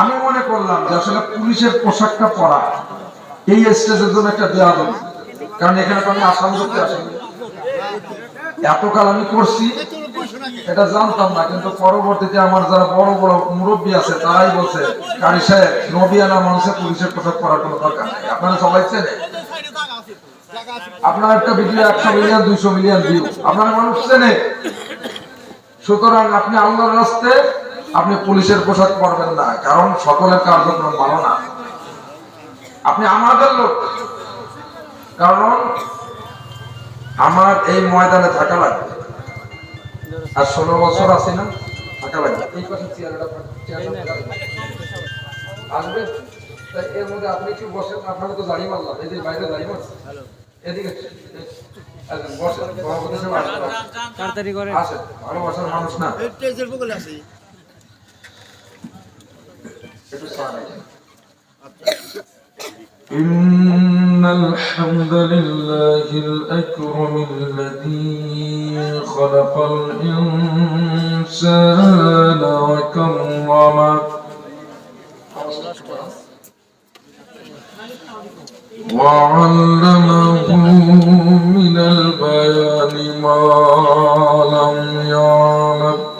আমি মনে করলাম যে আসলে পুলিশের পোশাকটা পরা এই স্টেজের জন্য একটা দেওয়া হবে। কারণ এখানে আমি আসাম করতে আসিনি। এতকাল আমি করছি, এটা জানতাম না, কিন্তু পরবর্তীতে আমার যারা বড় বড় মুরব্বী আছে, তারাই বলছে, কারি সাহেব, নবিয়ানা মানুষের পুলিশের পোশাক পরার কোনো দরকার নেই। আপনারা সবাই চেনে আপনার একটা ভিডিও একশো মিলিয়ন দুইশো মিলিয়ন ভিউ আপনার মানুষ চেনে সুতরাং আপনি আল্লাহর রাস্তে আপনি পুলিশের পোশাক পরবেন না কারণ সকলের কার্যক্রম ভালো না। আপনি আমাদের লোক। কারণ আমার এই ময়দানে থাকা লাগবে। আর ষোলো বছর আছি না থাকা লাগবে। এই পাশে চেয়ারটা আসবে? এর মধ্যে আপনি কি বসেন আপনারা তো দাঁড়িয়ে মারলাম এই যে বাইরে দাঁড়িয়ে মারছে এদিকে আসেন, বসেন সভাপতি সাহেব তাড়াতাড়ি করে আসেন। ভালোবাসার মানুষ না। إن الحمد لله الأكرم الذي خلق الإنسان وكرمه. وعلمه من البيان ما لم يعلم.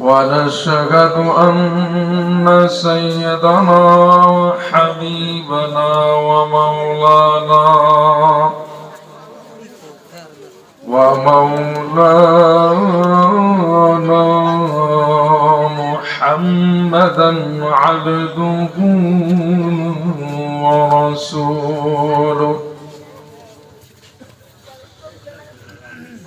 ونشهد أن سيدنا وحبيبنا ومولانا ومولانا محمدا عبده ورسوله.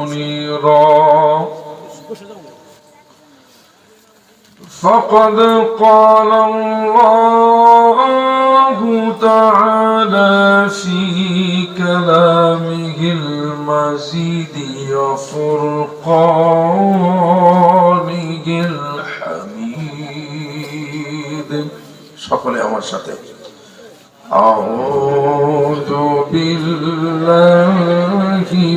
منيرا فقد قال الله تعالى في كلامه المزيد وفرقانه الحميد সকলে আমার সাথে أعوذ بالله من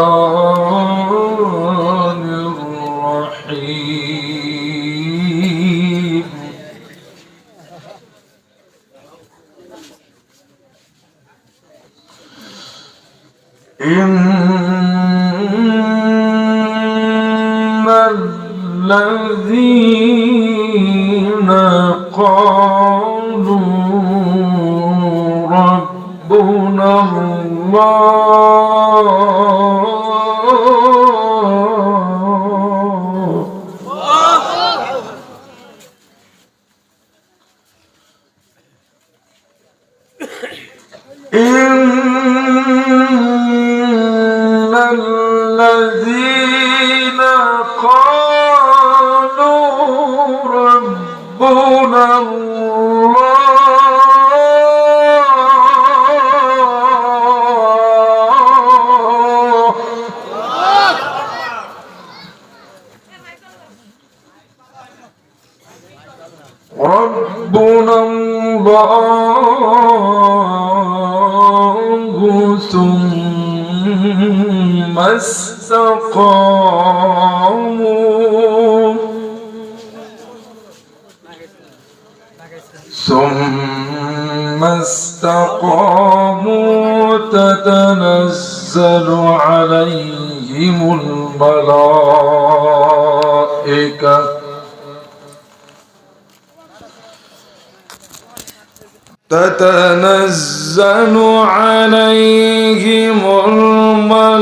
الذين قالوا ربنا الله ربنا الله ثم استقاموا ثم استقاموا تتنزل عليهم الملائكة. تتنزل عليهم الملائكة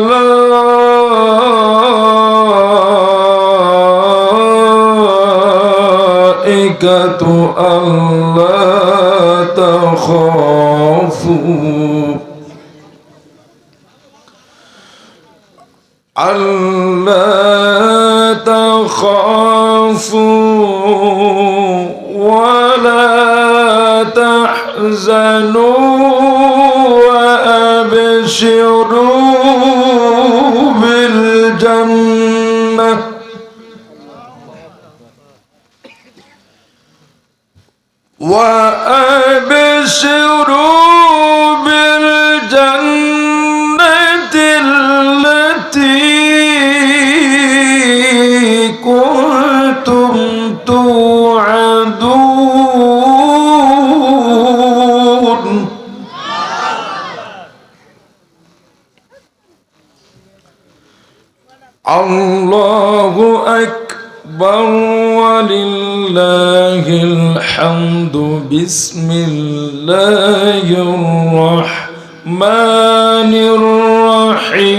ألا تخافوا. ألا تخافوا. تحزنوا وأبشروا الله أكبر ولله الحمد. بسم الله الرحمن الرحيم.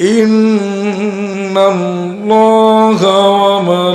إن الله وملائكته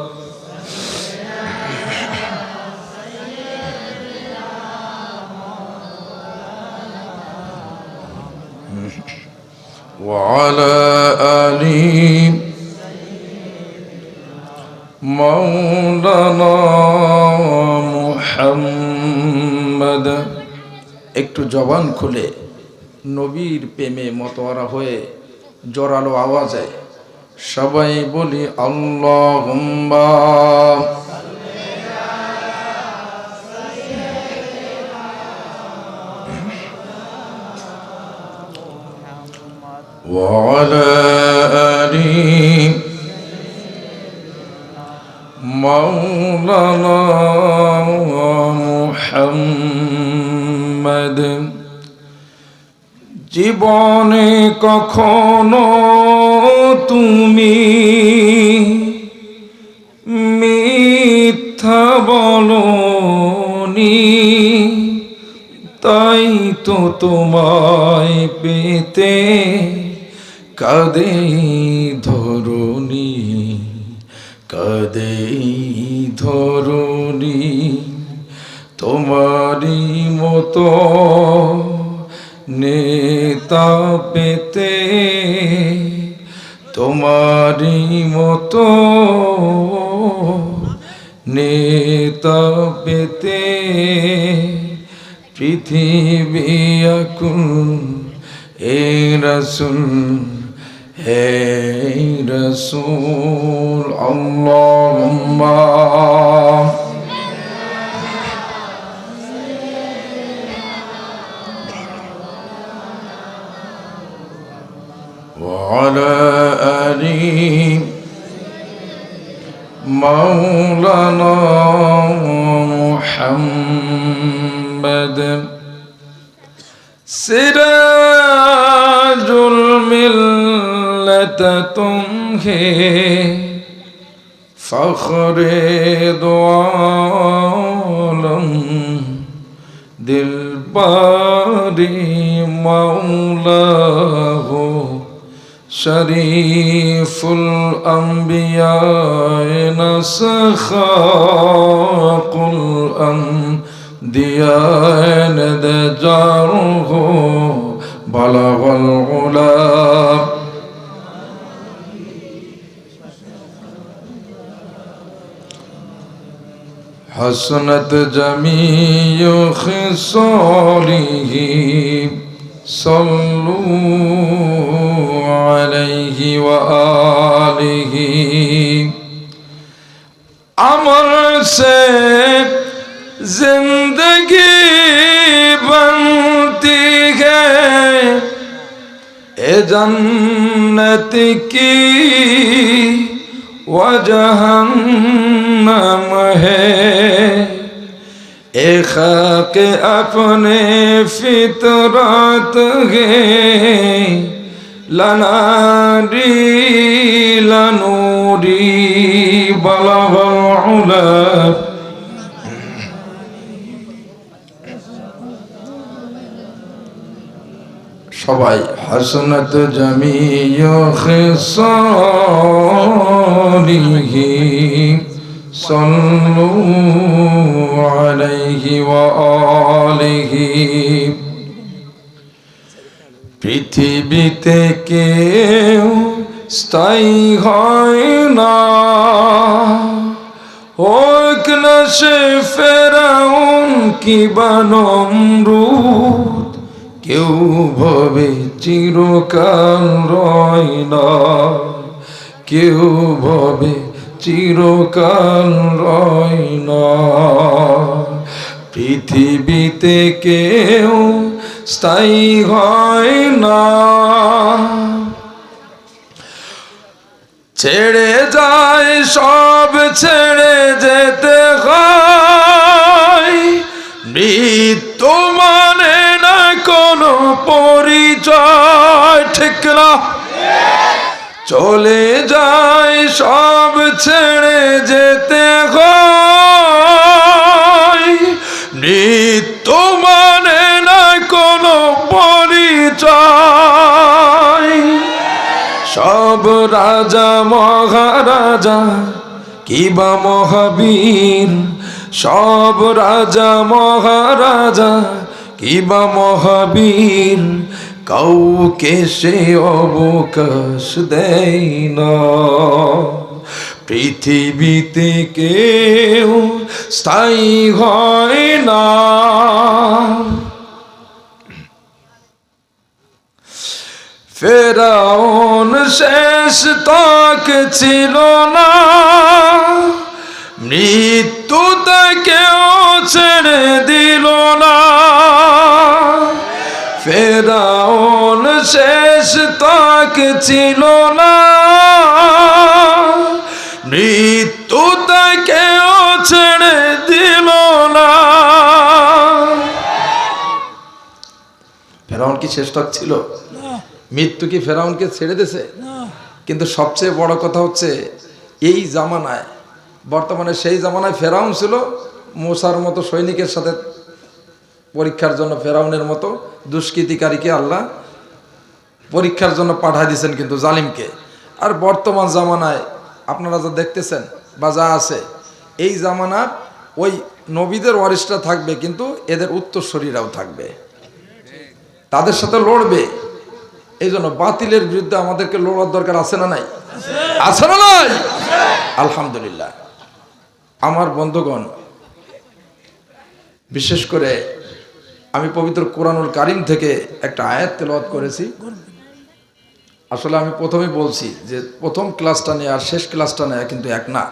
وعلى آله مولانا محمد একটু জবান খুলে নবীর প্রেমে মতোয়ারা হয়ে জোরালো আওয়াজে সবাই বলি আল্লাহ وعلى آله مولانا محمد জীবনে কখনো তুমি মিথ্যা বলনি তাই তো তোমায় পেতে কাদে ধরুনি কাদে ধরুনি তোমারই মতো নেতা পেতে, তোমারই মতো নেতা পেতে, পৃথিবী আকুল, এ রসুল Hey Rasul Allahumma. وعلى آل مولانا محمد سراج الملة दौलत तुम्हें फखर दुआलम दिल बारी मौला हो शरीफुल अम्बिया न सखाकुल अम दिया न जारू हो बलवल उला حسنت جميع خصاله صلوا عليه وآله امر سے زندگی بنتی ہے اے جنت کی وجہنم ہے اے خاک اپنے فطرات ہے لناري لنوري بلغ العلا সবাই জামিয় খিসালিহি সাল্লু আলাইহি ওয়া আলিহি পৃথিবীতে কেউ স্থায়ী হয় না। হোক না সে ফেরাউন কি বানমরুদ কেউ ভবে চিরকাল রয় না। কেউ ভবে চিরকাল রয় না। পৃথিবীতে কেউ স্থায়ী হয় না। ছেড়ে যায় সব, ছেড়ে যেতে হয়। পরিচয় ঠিক না? চলে যায় সব ছেড়ে যেতে মৃত্যু মানে না কোনো পরিচয়। সব রাজা, মহারাজা, কিবা মহাবীর, সব রাজা, মহারাজা, কিবা মহাবীর কাউকে সে অবকাশ দেয় না। পৃথিবীতে কেউ স্থায়ী হয় না। ফেরাউন শেষ তাক ছিল না। মৃত্যু তাকেও ছেড়ে দিল না। ফেরাউন শেষ তাক ছিল না। মৃত্যু তাকেও ছেড়ে দিল না। ফেরাউন কি শেষ তক ছিল? মৃত্যু কি ফেরাউনকে ছেড়ে দিয়েছে? কিন্তু সবচেয়ে বড় কথা হচ্ছে এই জামানায় বর্তমানে সেই জামানায় ফেরাউন ছিল মোসার মতো সৈনিকের সাথে পরীক্ষার জন্য ফেরাউনের মতো। দুষ্কৃতিকারীকে আল্লাহ পরীক্ষার জন্য পাঠাই দিয়েছেন কিন্তু জালিমকে। আর বর্তমান জামানায় আপনারা যা দেখতেছেন বা যা আছে, এই জামানার ওই নবীদের ওয়ারিসটা থাকবে কিন্তু এদের উত্তরসূরিরাও থাকবে। তাদের সাথে লড়বে। এই জন্য বাতিলের বিরুদ্ধে আমাদেরকে লড়ার দরকার আছে না নাই? আছে না নাই? আলহামদুলিল্লাহ। আমার বন্ধুগণ, বিশেষ করে আমি পবিত্র কোরআনুল কারিম থেকে একটা আয়াত তেলাওয়াত করেছি। আসলে আমি প্রথমেই বলছি যে প্রথম ক্লাসটা নেই আর শেষ ক্লাসটা নেয় কিন্তু এক না।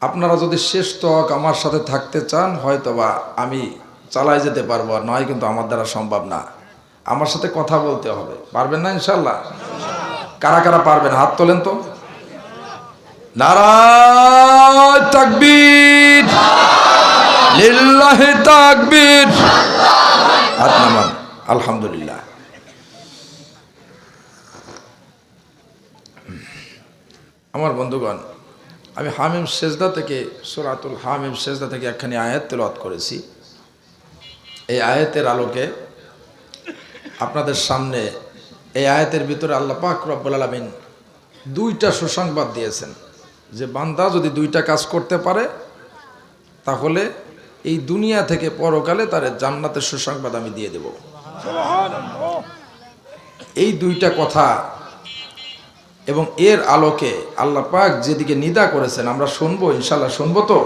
আপনারা যদি শেষ তক আমার সাথে থাকতে চান, হয়তোবা আমি চালাই যেতে পারব আর নয় কিন্তু আমার দ্বারা সম্ভব না। আমার সাথে কথা বলতে হবে। পারবেন না ইনশাল্লাহ কারা কারা পারবেন? হাত তোলেন তো। নারায় তাকবীর। আলহামদুলিল্লাহ। আমার বন্ধুগণ, আমি হামিম সেজদা থেকে, সুরাতুল হামিম সেজদা থেকে একখানি আয়াত তেলাওয়াত করেছি। এই আয়াতের আলোকে আপনাদের সামনে এই আয়াতের ভিতরে আল্লাহ পাক রব্বুল আলমিন দুইটা সুসংবাদ দিয়েছেন। যে বান্দা যদি দুইটা কাজ করতে পারে, তাহলে এই দুনিয়া থেকে পরকালে তার জান্নাতের সুসংবাদ আমি দিয়ে দেব। এই দুইটা কথা এবং এর আলোকে আল্লাহ পাক যেদিকে নিদা করেছেন, আমরা শুনব ইনশাল্লাহ শুনব তো?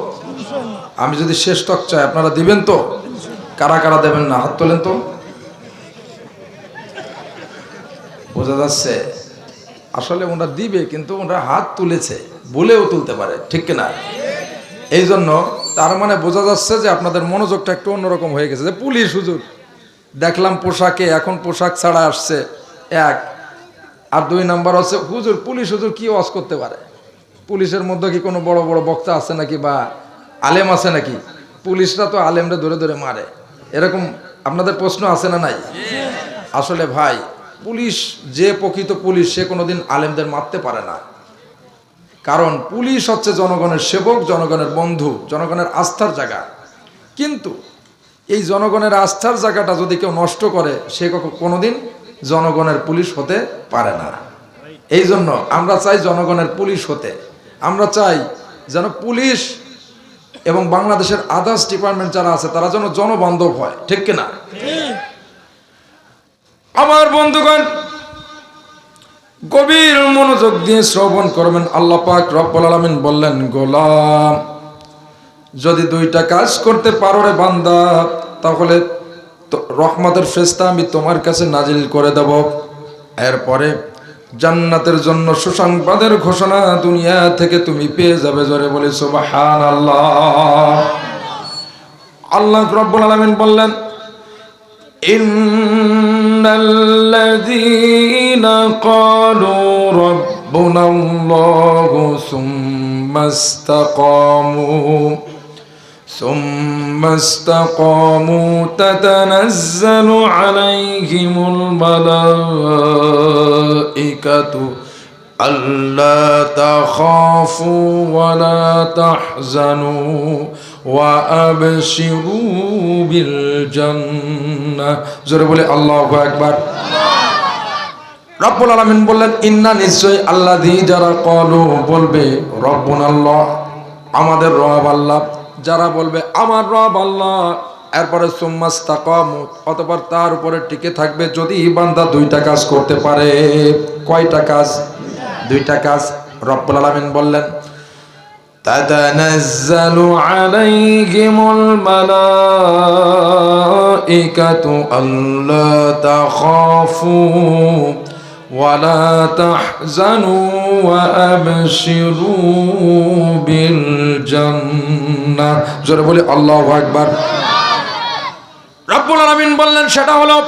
আমি যদি শেষ টক চাই, আপনারা দিবেন তো? কারা কারা দেবেন না? হাত তোলেন তো? বোঝা যাচ্ছে, আসলে ওনারা দিবে, কিন্তু ওনারা হাত তুলেছে, বলেও তুলতে পারে, ঠিক কিনা? এই জন্য তার মানে বোঝা যাচ্ছে যে আপনাদের মনোযোগটা একটু অন্যরকম হয়ে গেছে। যে পুলিশ হুজুর, দেখলাম পোশাকে এখন পোশাক ছাড়া আসছে এক। আর দুই নাম্বার হচ্ছে, হুজুর, পুলিশ হুজুর কি ওয়াজ করতে পারে? পুলিশের মধ্যে কি কোনো বড় বড় বক্তা আছে নাকি বা আলেম আছে নাকি? পুলিশরা তো আলেমরা ধরে ধরে মারে। এরকম আপনাদের প্রশ্ন আছে না নাই? আসলে ভাই, পুলিশ যে প্রকৃত পুলিশ, সে কোনোদিন আলেমদের মারতে পারে না। কারণ পুলিশ হচ্ছে জনগণের সেবক জনগণের বন্ধু জনগণের আস্থার জায়গা। কিন্তু এই জনগণের আস্থার জায়গাটা যদি কেউ নষ্ট করে সে কোনোদিন জনগণের পুলিশ হতে পারে না। এই জন্য আমরা চাই জনগণের পুলিশ হতে। আমরা চাই যেন পুলিশ এবং বাংলাদেশের আদার্স ডিপার্টমেন্ট যারা আছে তারা যেন জনবান্ধব হয়। ঠিক কিনা? আমার বন্ধুগণ গভীর মনোযোগ দিয়ে শ্রবণ করবেন। আল্লাহ পাক রব্বুল আলামিন বললেন, গোলাম, যদি দুইটা কাজ করতে পারো রে বান্দা, তাহলে রহমতের ফেস্তা আমি তোমার কাছে নাজিল করে দেব। এরপরে জান্নাতের জন্য সুসংবাদের ঘোষণা দুনিয়া থেকে তুমি পেয়ে যাবে জোরে বলে সুবাহান আল্লাহ আল্লাহ রব্বুল আলামিন বললেন, ইন্নাল্লাযী قالوا ربنا الله ثم استقاموا ثم استقاموا تتنزل عليهم الملائكة ألا تخافوا ولا تحزنوا وأبشروا بالجنة زر الله أكبر الله রব্বুল আলামিন বললেন ইন্না নিশ্চয় আল্লাহ দি যারা কলু বলবে রব্বুন আল্লাহ আমাদের রব আল্লাহ যারা বলবে আমার রব আল্লাহ এরপরে সুম্মাস তাকামু অতঃপর তার উপরে টিকে থাকবে যদি বান্দা দুইটা কাজ করতে পারে কয়টা কাজ দুইটা কাজ রব্বুল আলামিন বললেন تتنزل عليهم الملائكة ألا تخافوا ولا تحزنوا وأبشروا بالجنة জোরে বলি আল্লাহু আকবার রব্বুল আলামিন বললেন সেটা হলো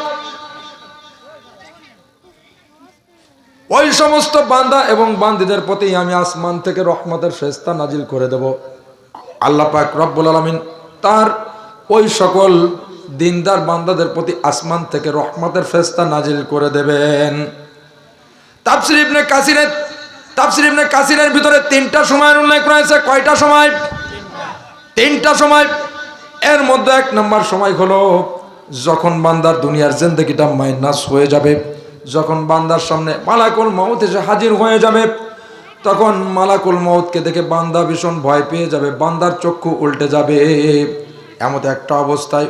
ওই সমস্ত বান্দা এবং বান্দিদের প্রতি আমি আসমান থেকে রহমতের ফেস্তা নাজিল করে দেব আল্লাহ পাক রব্বুল আলমিন তার ওই সকল দিনদার বান্দাদের প্রতি আসমান থেকে রহমতের ফেস্তা নাজিল করে দেবেন তাফসির ইবনে কাসিরের, তাফসির ইবনে কাসিরের ভিতরে তিনটা সময়ের উল্লেখ রয়েছে। কয়টা সময়? তিনটা সময়। এর মধ্যে এক নম্বর সময় হলো যখন বান্দার দুনিয়ার জিন্দগিটা মাইনাস হয়ে যাবে, যখন বান্দার সামনে মালাকুল মৌত এসে হাজির হয়ে যাবে, তখন মালাকুল মৌতকে দেখে বান্দা ভীষণ ভয় পেয়ে যাবে, বান্দার চক্ষু উল্টে যাবে। এমন একটা অবস্থায়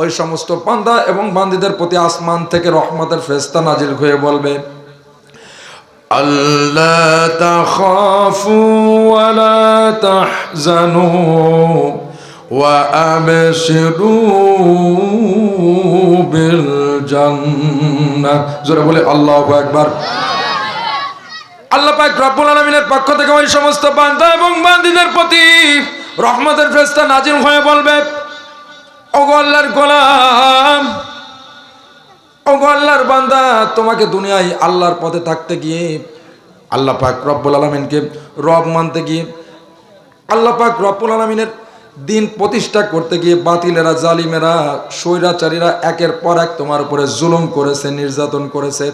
ওই সমস্ত বান্দা এবং বান্দিদের প্রতি আসমান থেকে রহমতের ফেস্তা নাজিল হয়ে বলবে ألا تخافوا ولا تحزنوا وأبشروا بالجنة জোরে বলে আল্লাহু আকবার আল্লাহ পাক রব্বুল আলামিনের পক্ষ থেকে ওই সমস্ত বান্দা এবং বান্দীদের প্রতি রহমতের ফেরেশতা নাজিল হয়ে বলবে ওগো আল্লাহর গোলাম ওগো আল্লাহর বান্দা, তোমাকে দুনিয়ায় আল্লাহর পথে থাকতে গিয়ে, আল্লাহ পাক রব্বুল আলমিনকে রব মানতে গিয়ে, আল্লাহ পাক রব্বুল আলমিনের দিন প্রতিষ্ঠা করতে গিয়ে বাতিলেরা, জালিমেরা, স্বৈরাচারীরা একের পর এক তোমার উপরে জুলুম করেছে, নির্যাতন করেছে।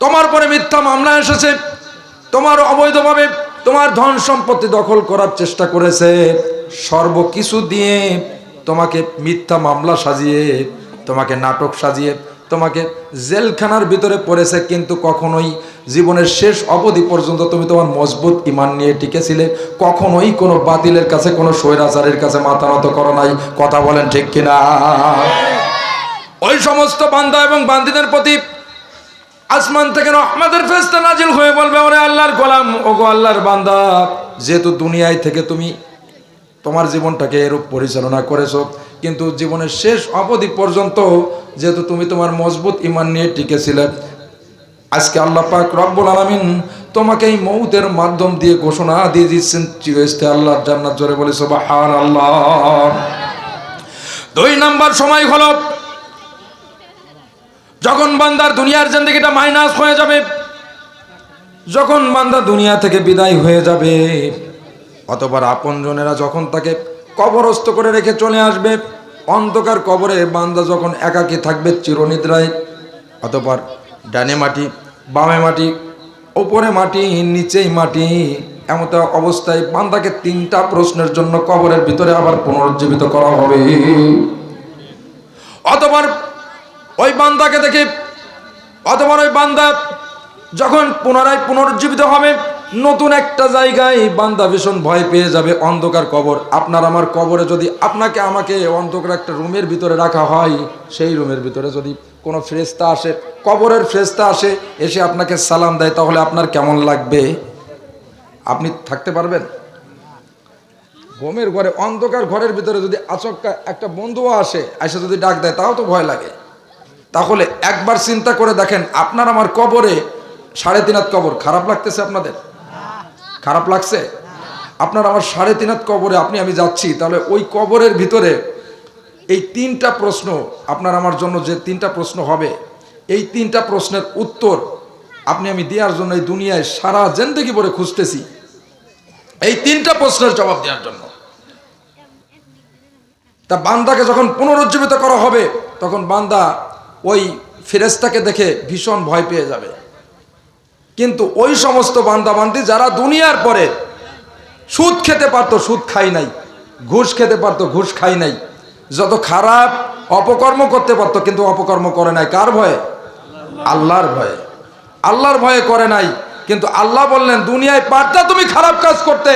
তোমার উপরে মিথ্যা মামলা এসেছে, তোমার অবৈধভাবে তোমার ধন সম্পত্তি দখল করার চেষ্টা করেছে। সর্বকিছু দিয়ে তোমাকে মিথ্যা মামলা সাজিয়ে তোমাকে নাটক সাজিয়ে, তোমাকে জেলখানার ভিতরে পড়েছে, কিন্তু কখনোই জীবনের শেষ অবধি পর্যন্ত তুমি তোমার মজবুত ইমান নিয়ে টিকেছিলে। কখনোই কোনো বাতিলের কাছে, কোনো স্বৈরাচারের কাছে মাথা নত করো নাই। কথা বলেন ঠিক কিনা? ওই সমস্ত বান্দা এবং বান্দিদের প্রতি আসমান থেকে রহমতের ফেস্তা নাজিল হয়ে বলবে, ওরে আল্লাহর গোলাম ও গো আল্লাহর বান্দা, যেহেতু দুনিয়ায় থেকে তুমি তোমার জীবনটাকে এরূপ পরিচালনা করেছ। কিন্তু জীবনের শেষ অবধি পর্যন্ত যেহেতু তুমি তোমার মজবুত ইমান নিয়ে টিকেছিলে, আজকে আল্লাহ পাক রব্বুল আলামিন তোমাকে এই মৌতের মাধ্যম দিয়ে ঘোষণা দিয়ে দিচ্ছেন, চিরস্থায়ী আল্লাহর জান্নাত জোরে বলে সুবহানাল্লাহ। দুই নাম্বার সময় হলো, যখন বান্দার দুনিয়ার জিন্দগিটা মাইনাস হয়ে যাবে, যখন বান্দা দুনিয়া থেকে বিদায় হয়ে যাবে অতবার আপনজনেরা যখন তাকে কবরস্থ করে রেখে চলে আসবে, অন্ধকার কবরে বান্দা যখন একাকী থাকবে চিরনিদ্রায়। অতপর ডানে মাটি, বামে মাটি, ওপরে মাটি, নিচেই মাটি, এমত অবস্থায় বান্দাকে তিনটা প্রশ্নের জন্য কবরের ভিতরে আবার পুনরুজ্জীবিত করা হবে। অতবার ওই বান্দাকে দেখে অতবার ওই বান্দা যখন পুনরায় পুনরুজ্জীবিত হবে নতুন একটা জায়গায় বান্দা ভীষণ ভয় পেয়ে যাবে অন্ধকার কবর। আপনার আমার কবরে যদি আপনাকে আমাকে অন্ধকার একটা রুমের ভিতরে রাখা হয়, সেই রুমের ভিতরে যদি কোনো ফ্রেস্তা আসে, কবরের ফ্রেস্তা আসে, এসে আপনাকে সালাম দেয়, তাহলে আপনার কেমন লাগবে? আপনি থাকতে পারবেন? ঘুমের ঘরে, অন্ধকার ঘরের ভিতরে যদি আচক্কা একটা বন্ধুও আসে, এসে যদি ডাক দেয়, তাও তো ভয় লাগে। তাহলে একবার চিন্তা করে দেখেন, আপনার আমার কবরে সাড়ে তিন কবর, খারাপ লাগতেছে আপনাদের? খারাপ লাগছে? আপনার আমার সাড়ে তিন হাত কবরে আপনি, আমি যাচ্ছি। তাহলে ওই কবরের ভিতরে এই তিনটা প্রশ্ন আপনার আমার জন্য যে তিনটা প্রশ্ন হবে, এই তিনটা প্রশ্নের উত্তর আপনি আমি দেওয়ার জন্য এই দুনিয়ায় সারা জেন্দেগি ভরে খুঁজতেছি। এই তিনটা প্রশ্নের জবাব দেওয়ার জন্য। তা বান্দাকে যখন পুনরুজ্জীবিত করা হবে, তখন বান্দা ওই ফেরেস্তাকে দেখে ভীষণ ভয় পেয়ে যাবে। কিন্তু ওই সমস্ত বান্দাবান্দি যারা দুনিয়ার পরে সুদ খেতে পারতো, সুদ খাই নাই। ঘুষ খেতে পারতো, ঘুষ খাই নাই। যত খারাপ অপকর্ম করতে পারতো, কিন্তু অপকর্ম করে নাই। কার ভয়ে? আল্লাহর ভয়ে। আল্লাহর ভয়ে করে নাই। কিন্তু আল্লাহ বললেন, দুনিয়ায় পারতা তুমি খারাপ কাজ করতে।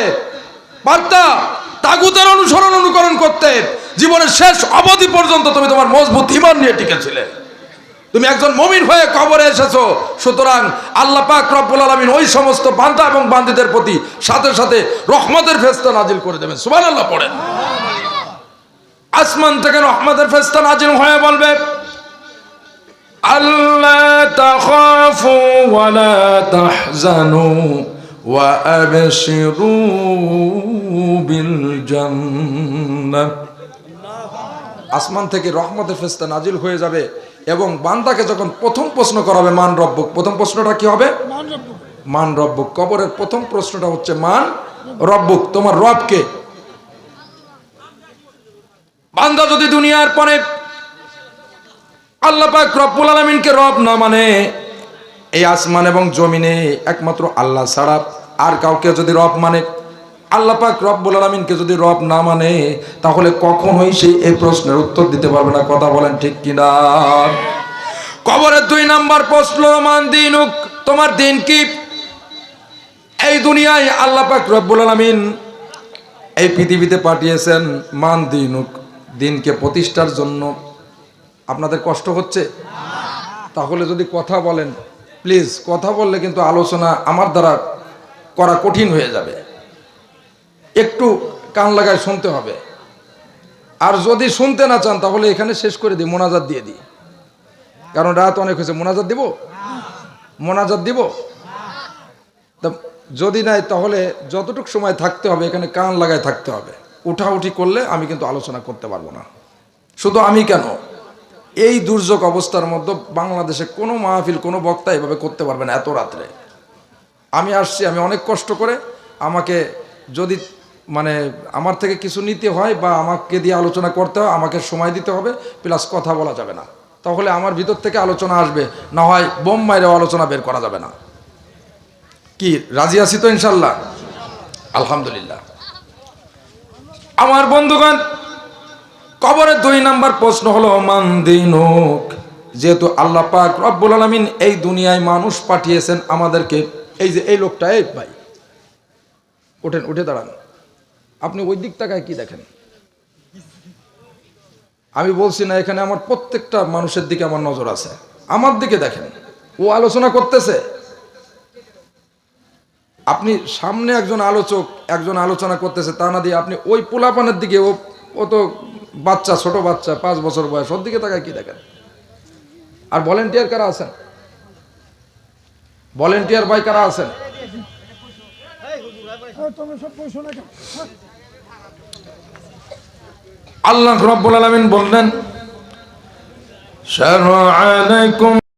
পারতা তাগুতের অনুসরণ, অনুকরণ করতে। জীবনের শেষ অবধি পর্যন্ত তুমি তোমার মজবুত ইমান নিয়ে টিকেছিলে তুমি একজন মমিন হয়ে কবরে এসেছ। সুতরাং আল্লাহ পাক রব্বুল আলামিন ওই সমস্ত বান্দা এবং বান্দিদের প্রতি সাথে সাথে রহমতের ফেস্তা নাজিল করে দেবেন। সুবহানাল্লাহ পড়েন। আসমান থেকে রহমতের ফেস্তা নাজিল হয়ে বলবে আল্লাহ তাখাফু ওয়ালা তাহজানু বিল জান্নাহ। আসমান থেকে রহমতের ফেস্তা নাজিল হয়ে যাবে। এবং বান্দাকে যখন প্রথম প্রশ্ন করা হবে মান রব্বুক প্রথম প্রশ্নটা কি হবে? মান রব্বুক। কবরের প্রথম প্রশ্নটা হচ্ছে মান রব্বুক। তোমার রবকে বান্দা যদি দুনিয়ার পরে আল্লাহ পাক রব্বুল আলমিনকে রব না মানে এই আসমান এবং জমিনে একমাত্র আল্লাহ ছাড়া আর কাউকে যদি রব মানে আল্লাহ পাক রব্বুল আলমিনকে যদি রব না মানে তাহলে কখনোই সেই এই প্রশ্নের উত্তর দিতে পারবে না। কথা বলেন ঠিক কিনা? কবরের দুই নাম্বার প্রশ্ন, মান দিনুক, তোমার দিন কি? এই দুনিয়ায় আল্লাহ পাক রব্বুল আলমিন এই পৃথিবীতে পাঠিয়েছেন, মান দিনুক, দিনকে প্রতিষ্ঠার জন্য। আপনাদের কষ্ট হচ্ছে? তাহলে যদি কথা বলেন, প্লিজ, কথা বললে কিন্তু আলোচনা আমার দ্বারা করা কঠিন হয়ে যাবে। একটু কান লাগায় শুনতে হবে। আর যদি শুনতে না চান, তাহলে এখানে শেষ করে দিই, মোনাজাত দিয়ে দিই। কারণ রাত অনেক হয়েছে, মোনাজাত দিব? মোনাজাত দিব? তা যদি নাই, তাহলে যতটুকু সময় থাকতে হবে, এখানে কান লাগায় থাকতে হবে। উঠাউঠি করলে আমি কিন্তু আলোচনা করতে পারব না। শুধু আমি কেন? এই দুর্যোগ অবস্থার মধ্যে বাংলাদেশে কোনো মাহফিল, কোনো বক্তা এভাবে করতে পারবে না, এত রাত্রে। আমি আসছি, আমি অনেক কষ্ট করে আমাকে যদি মানে আমার থেকে কিছু নিতে হয় বা আমাকে দিয়ে আলোচনা করতে হয়, আমাকে সময় দিতে হবে প্লাস কথা বলা যাবে না। তাহলে আমার ভিতর থেকে আলোচনা আসবে, না হয় বোম মাইরেও আলোচনা বের করা যাবে না। কি, রাজি আছি তো ইনশাল্লাহ? আলহামদুলিল্লাহ। আমার বন্ধুগণ কবরের দুই নাম্বার প্রশ্ন হলো, মান দিনুক? যেহেতু আল্লাহ পাক রব্বুল আলমিন এই দুনিয়ায় মানুষ পাঠিয়েছেন আমাদেরকে। এই যে এই লোকটা, এই ভাই, ওঠেন, উঠে দাঁড়ান। আপনি ওই দিক তাকায় কি দেখেন? আমি বলছি না এখানে আমার প্রত্যেকটা মানুষের দিকে আমার নজর আছে। আমার দিকে দেখেন। ও আলোচনা করতেছে। আপনি সামনে একজন আলোচক একজন আলোচনা করতেছে তা না দিয়ে আপনি ওই পোলাপানের দিকে ও ও তো বাচ্চা ছোট বাচ্চা পাঁচ বছর বয়স ওর দিকে তাকায় কি দেখেন? আর ভলেন্টিয়ার কারা আছেন? ভলেন্টিয়ার ভাই কারা আছেন? আল্লাহ রব্বুল আলমিন বললেন শারআ আলাইকুম